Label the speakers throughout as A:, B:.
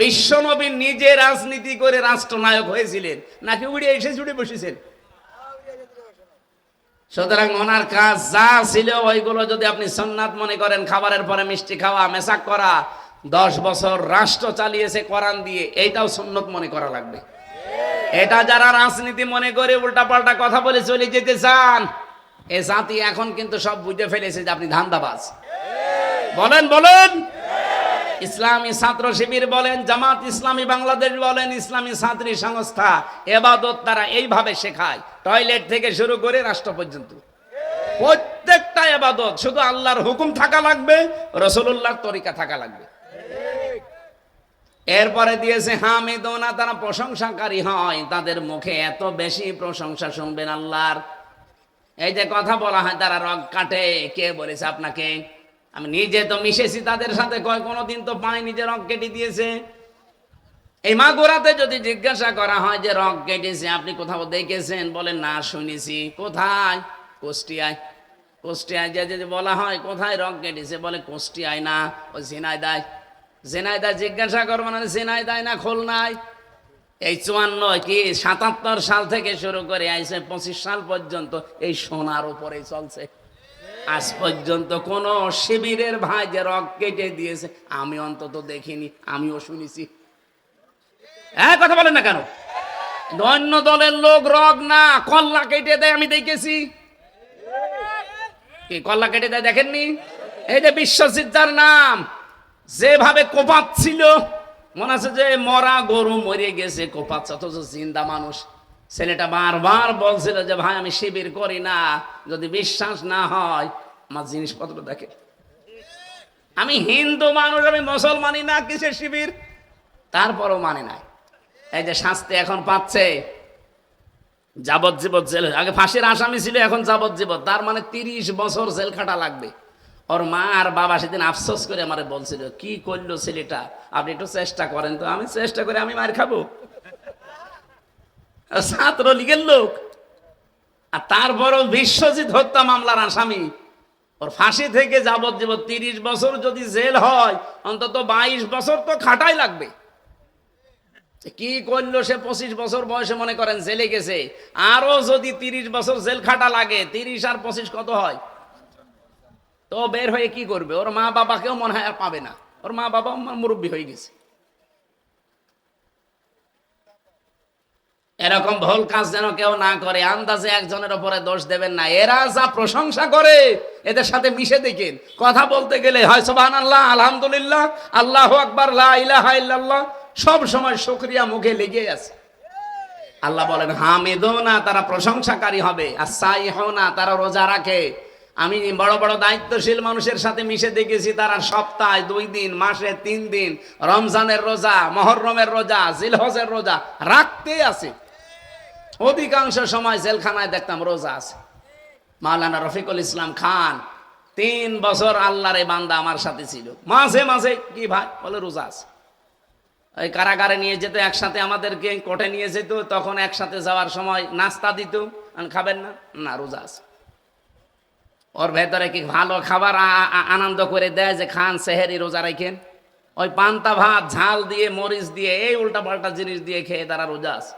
A: বিশ্বনবী নিজে রাজনীতি করে রাষ্ট্রনায়ক হয়েছিলেন, নাকি উড়ে এসে জুড়ে বসেছেন? সুতরাং ওনার কাজ যা ছিল ওইগুলো যদি আপনি সন্ন্যাত মনে করেন, খাবারের পরে মিষ্টি খাওয়া, মেশাক করা, দশ বছর রাষ্ট্র চালিয়েছে কোরআন দিয়ে, এইটাও সুন্নত মনে করা লাগবে। এটা যারা রাজনীতি মনে করে উল্টাপাল্টা কথা বলে চলে যেতে চান, এ জাতি এখন কিন্তু সব বুঝে ফেলেছে যে আপনি ধান্দাবাজ। বলেন বলেন! ইসলামী ছাত্র শিবির বলেন, জামাত ইসলামী বাংলাদেশ বলেন, ইসলামী ছাত্রী সংস্থা এবাদত তারা এইভাবে শেখায়, টয়লেট থেকে শুরু করে রাষ্ট্র পর্যন্ত। প্রত্যেকটা এবাদত, শুধু আল্লাহর হুকুম থাকা লাগবে রসুল্লাহর তরিকা থাকা লাগবে। এরপরে দিয়েছে, হামিদোনা তারা প্রশংসাকারী হয়, তাদের মুখে এত বেশি প্রশংসা শুনবেন আল্লাহর। এই যে কথা বলা হয়, তারা রগ কাটে, কে বলেছে আপনাকে? আমি নিজে তো মিশেছি তাদের সাথে, কয় কোনোদিন তো পাই নিজে রগ কেটে দিয়েছে। এই মা গোড়াতে যদি জিজ্ঞাসা করা হয় যে রগ কেটেছে, আপনি কোথাও দেখেছেন? বলেন, না শুনেছি। কোথায়? কুষ্টিয়ায়। কুষ্টিয়ায় যে যে বলা হয়, কোথায় কেটেছে? বলে, কুষ্টিয়ায় না জিজ্ঞাসা করব না ঝিনাইদায় না খুলনায়? এই চুয়ান্ন কি সাতাত্তর সাল থেকে শুরু করে, আইসে পঁচিশ সাল পর্যন্ত এই সোনার উপরে চলছে। আজ পর্যন্ত কোন শিবিরের ভাই যে রক কেটে দিয়েছে, আমি অন্তত দেখিনি, আমিও শুনেছি। হ্যাঁ কথা বলেন না কেন? অন্য দলের লোক রগ না, কল্লা কেটে দেয়, আমি দেখেছি। কল্লা কেটে দেয় দেখেননি? এই যে বিশ্বজিৎ যার নাম, যেভাবে কোপাচ্ছিল, মনে আছে যে মরা গরু মরে গেছে, কোপাচ্ছে, অথচ জিন্দা মানুষ। ছেলেটা বারবার বলছিল যে, ভাই, আমি শিবির করি না। যদি বিশ্বাস না হয়, আমার জিনিসপত্র দেখে। আমি হিন্দু মানুষ, আমি মুসলমানই না, কিসের শিবির? তারপরও মানে নাই। এই যে শাস্তি এখন পাচ্ছে। যাবজ্জীবন জেল আগে ফাঁসির আসামি ছিল, এখন যাবজ্জীবন। তার মানে তিরিশ বছর জেল খাটা লাগবে। ওর মা আর বাবা সেদিন আফসোস করে আমারে বলছিল, কি করল ছেলেটা? আপনি একটু চেষ্টা করেন তো। আমি চেষ্টা করে আমি মার খাব। ছাত্র লীগের লোক। আর তারপরও বিশ্বজিৎ হত্যা মামলার আসামি। ওর ফাঁসি থেকে যাবজ্জীবন তিরিশ বছর যদি জেল হয়, অন্তত বাইশ বছর তো খাটাই লাগবে। কি করল সে পঁচিশ বছর বয়সে মনে করেন জেলে গেছে। আরও যদি তিরিশ বছর জেল খাটা লাগে, তিরিশ আর পঁচিশ কত হয়? তো বের হয়ে কি করবে? ওর মা বাবাকেও মনে হয় আর পাবে না। ওর মা বাবা মুরব্বী হয়ে গেছে। এরকম ভুল কাজ যেন কেউ না করে, আন্দাজে একজনের উপরে দোষ দেবেন না। এরা যা প্রশংসা করে, এদের সাথে মিশে দেখেন। কথা বলতে গেলে হয় সোবান আল্লাহ আলহামদুলিল্লাহ, আল্লাহ আকবর লাহ সব সময় শুক্রিয়া মুখে লেগে আছে। আল্লাহ বলেন হামিদো না তারা প্রশংসাকারী হবে, আর সাই না তারা রোজা রাখে। আমি বড় বড় দায়িত্বশীল মানুষের সাথে মিশে দেখেছি, তারা সপ্তাহে দুই দিন, মাসে তিন দিন, রমজানের রোজা, মহরমের রোজা, জিলহজের রোজা রাখতে আছে। অধিকাংশ সময় জেলখানায় দেখতাম রোজা আছে। মাওলানা রফিকুল ইসলাম খান, তিন বছর আল্লাহরে বান্দা আমার সাথে ছিল। মাঝে মাঝে, কি ভাই? বলে, রোজা আছে। ওই কারাগারে নিয়ে যেত একসাথে আমাদেরকে কোর্টে নিয়ে যেত, তখন একসাথে যাওয়ার সময় নাস্তা দিত। খাবেন না? না, রোজা আছে। ওর ভেতরে কি ভালো খাবার আনন্দ করে দেয় যে খান সেহেরি রোজা রাখেন? ওই পান্তা ভাত, ঝাল দিয়ে, মরিচ দিয়ে, এই উল্টা পাল্টা জিনিস দিয়ে খেয়ে তারা রোজা আছে।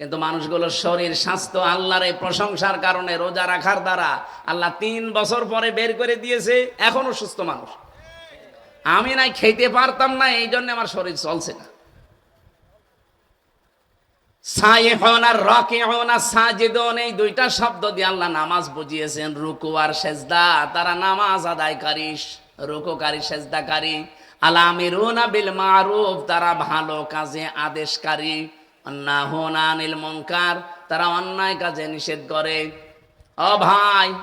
A: কিন্তু মানুষগুলোর শরীর স্বাস্থ্য আল্লাহর এই প্রশংসার কারণে রোজা রাখার দ্বারা আল্লাহ তিন বছর পরে বের করে দিয়েছে, এখনও সুস্থ মানুষ। আমি নাই, খেতে পারতাম না, এই জন্য আমার শরীর চলছে না। আর সাজিদুন, এই দুইটা শব্দ দিয়ে আল্লাহ নামাজ বুঝিয়েছেন, রুকু আর সেজদা। তারা নামাজ আদায়কারী, রুকুকারী, সেজদাকারী। আলামিরুনা বিল মারুফ, তারা ভালো কাজে আদেশকারী। নাহুনা আনিল মুনকার, তারা অন্যায় কাজে নিষেধ করে। ও ভাই,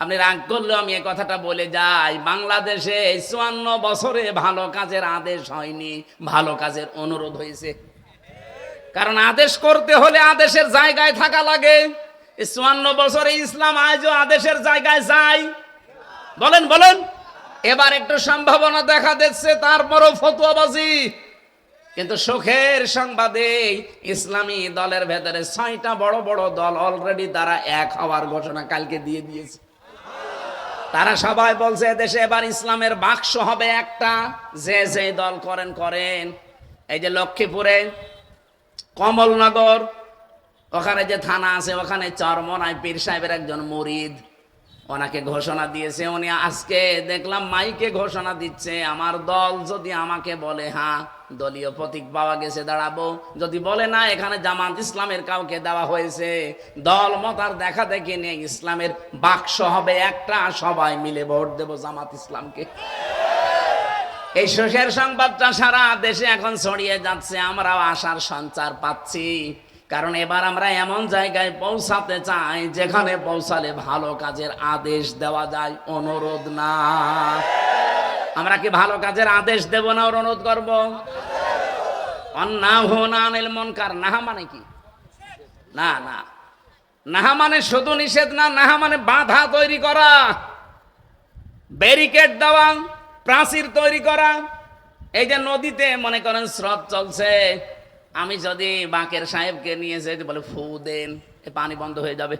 A: আপনি রাগ করলেও আমি এই কথাটা বলে যাই। বাংলাদেশে চুয়ান্ন বছরে ভালো কাজের আদেশ হয়নি, ভালো কাজের অনুরোধ হয়েছে। কারণ আদেশ করতে হলে আদেশের জায়গায় থাকা লাগে। চুয়ান্ন বছরে ইসলাম আজও আদেশের জায়গায় যায়। বলেন বলেন। এবার একটু সম্ভাবনা দেখা দিচ্ছে, তারপরও ফতুয়াবাজি। কিন্তু সুখের সংবাদে ইসলামী দলের ভেতরে ছয়টা বড় বড় দল অলরেডি তারা এক হওয়ার ঘোষণা কালকে দিয়ে দিয়েছে। তারা সবাই বলছে দেশে এবার ইসলামের বাক্স হবে একটা। যে যে দল করেন করেন। এই যে লক্ষ্মীপুরে, কমলনগর, ওখানে যে থানা আছে, ওখানে চরমনায় পীর সাহেবের একজন মুরিদ। ওনাকে ঘোষণা দিয়েছে, উনি আজকে দেখলাম মাইকে ঘোষণা দিচ্ছে, আমার দল যদি আমাকে বলে হ্যাঁ দলীয় প্রতীক পাওয়া গেছে, দাঁড়াবো। যদি বলে, না, এখানে জামাত ইসলামের কাউকে দেওয়া হয়েছে। দল মত আর দেখা দেখি নেই, ইসলামের বাক্স হবে একটা, সবাই মিলে ভোট দেবো জামাত ইসলামকে। এই শোষের সংবাদটা সারা দেশে এখন ছড়িয়ে যাচ্ছে, আমরাও আশার সঞ্চার পাচ্ছি। কারণ এবার আমরা এমন জায়গায় পৌঁছাতে চাই যেখানে পৌঁছালে ভালো কাজের আদেশ দেওয়া যায়। অনুরোধ না। আমরা কি ভালো কাজের আদেশ দেব না অনুরোধ করব? অন্না হোনানিল মনকার। নাহা মানে কি? না না। নাহা মানে শুধু নিষেধ না, নাহা মানে বাধা তৈরি করা। ব্যারিকেড দেওয়া, প্রাচীর তৈরি করা। এই যে নদীতে মনে করেন স্রোত চলছে। আমি যদি বাঁকের সাহেবকে নিয়ে যেতে বলে, ফু, দেন পানি বন্ধ হয়ে যাবে।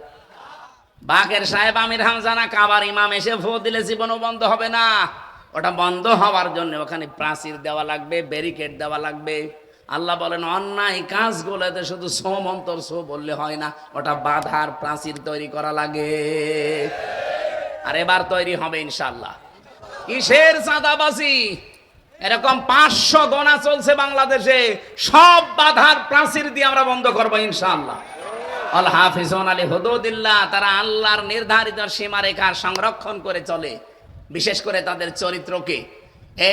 A: বাকের সাহেব আমির হামজানা কাবার ইমাম এসে ফু দিলে জীবনও বন্ধ হবে না। ওটা বন্ধ হওয়ার জন্য ওখানে প্রাচীর দেওয়া লাগবে, ব্যারিকেড দেওয়া লাগবে। আল্লাহ বলেন, অন্যায় কাজগুলোতে শুধু সোমন্তর সো বললে হয় না, ওটা বাধার প্রাচীর তৈরি করা লাগে। আর এবার তৈরি হবে ইনশাল্লাহ কিসের চাঁদাবাজি? এরকম পাঁচশো গোনা চলছে বাংলাদেশে, সব বাধার প্রাচীর দিয়ে আমরা বন্ধ করব ইনশাআল্লাহ। আল হাফিজন আলী তারা আল্লাহর নির্ধারিত সীমারেখা সংরক্ষণ করে চলে, বিশেষ করে তাদের চরিত্রকে।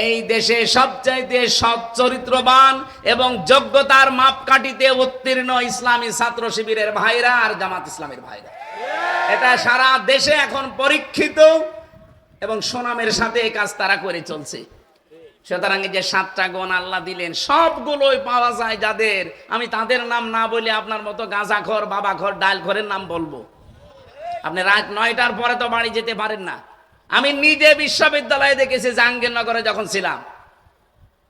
A: এই দেশে সবচাইতে চরিত্রবান এবং যোগ্যতার মাপকাঠিতে উত্তীর্ণ ইসলামী ছাত্র শিবিরের ভাইরা আর জামাত ইসলামের ভাইরা। এটা সারা দেশে এখন পরীক্ষিত এবং সোনামের সাথে এই কাজ তারা করে চলছে। সুতরাং যে সাতটা গুণ আল্লাহ দিলেন, সবগুলোই পাওয়া যায় যাদের? আমি তাদের নাম না বলে আপনার মতো গাঁজা ঘর, বাবা ঘর বাবাখর ডালখরের নাম বলব। আপনি রাত নয়টার পরে তো বাড়ি যেতে পারেন না। আমি নিজে বিশ্ববিদ্যালয়ে দেখেছি জাহাঙ্গীরনগরে যখন ছিলাম।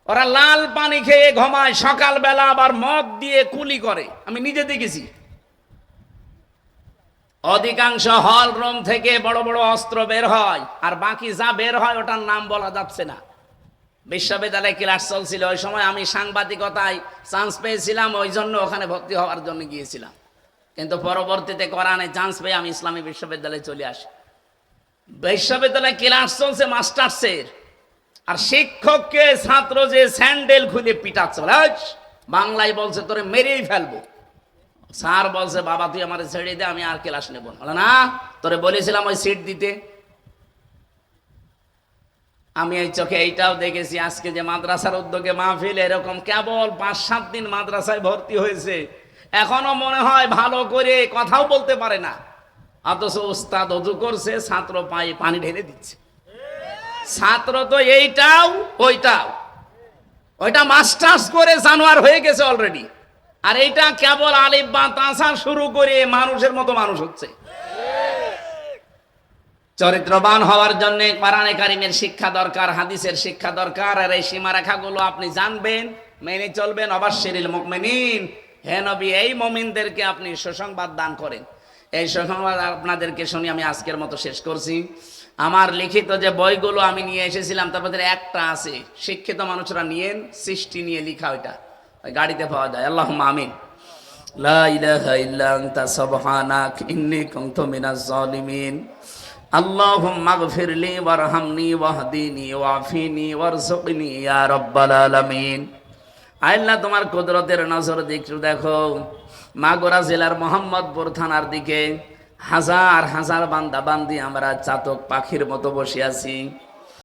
A: ওরা লাল পানি খেয়ে ঘুমায়, সকালবেলা আবার মদ দিয়ে কুলি করে। আমি নিজে দেখেছি। অধিকাংশ হল রুম থেকে বড় বড় অস্ত্র বের হয়, আর বাকি যা বের হয় ওটার নাম বলা যাচ্ছে না। বিশ্ববিদ্যালয়ে ক্লাস চলছিল, ওই সময় আমি সাংবাদিকতায় চান্স পেয়েছিলাম, ওই জন্য ওখানে ভর্তি হওয়ার জন্য গিয়েছিলাম। কিন্তু পরবর্তীতে কোরআনে চান্স পেয়ে আমি ইসলামী বিশ্ববিদ্যালয়ে চলে আসি। বিশ্ববিদ্যালয়ে ক্লাস চলছে মাস্টার্সের আর শিক্ষককে ছাত্র যে স্যান্ডেল খুলে পিটাচ্ছে, বলে বাংলায় বলছে তোরে মেরেই ফেলব। স্যার বলছে, বাবা, তুই আমার ছেড়ে দে, আমি আর ক্লাস নেব না। তোরে বলেছিলাম ওই সিট দিতে। আমি এই চোখে এইটাও দেখেছি আজকে যে মাদ্রাসার উদ্যোগে মাহফিল এরকম কেবল পাঁচ, সাত দিন মাদ্রাসায় ভর্তি হয়েছে। এখনও মনে হয় ভালো করে কথাও বলতে পারে না। অথচ উস্তাদ অজু করছে, ছাত্র পায়ে পানি ঢেলে দিচ্ছে। ছাত্র তো এইটাও, ওইটাও। ওইটা মাস্টার্স করে জানোয়ার হয়ে গেছে অলরেডি আর এইটা কেবল আলিফ বা তাসা শুরু করে মানুষের মতো মানুষ হচ্ছে। চরিত্রবান হওয়ার জন্য কোরআনে কারিমের শিক্ষা দরকার, হাদিসের শিক্ষা দরকার। আর এই সীমারেখাগুলো আপনি জানবেন, মেনে চলবেন অবশ্যিল মুকমিনিন হে নবী, এই মমিনদেরকে আপনি সুসংবাদ দান করেন। এই সুসংবাদ আপনাদেরকে শুনি, আমি আজকের মতো শেষ করছি। আমার লিখিত যে বইগুলো আমি নিয়ে এসেছিলাম, তার মধ্যে একটা আছে। শিক্ষিত মানুষরা নিয়েন, সৃষ্টি নিয়ে লিখা ওইটা। ওই গাড়িতে পাওয়া যায়। আল্লাহ আমিন। লা ইলাহা ইল্লা আনতা, সুবহানাক, ইন্নী কুনতু মিনাজ জালিমিন আল্লাহ, তোমার কুদরতের নজর দিকটু দেখো। মাগুরা জেলার মোহাম্মদপুর থানার দিকে হাজার হাজার বান্দা বান্দি আমরা চাতক পাখির মতো বসে আছি।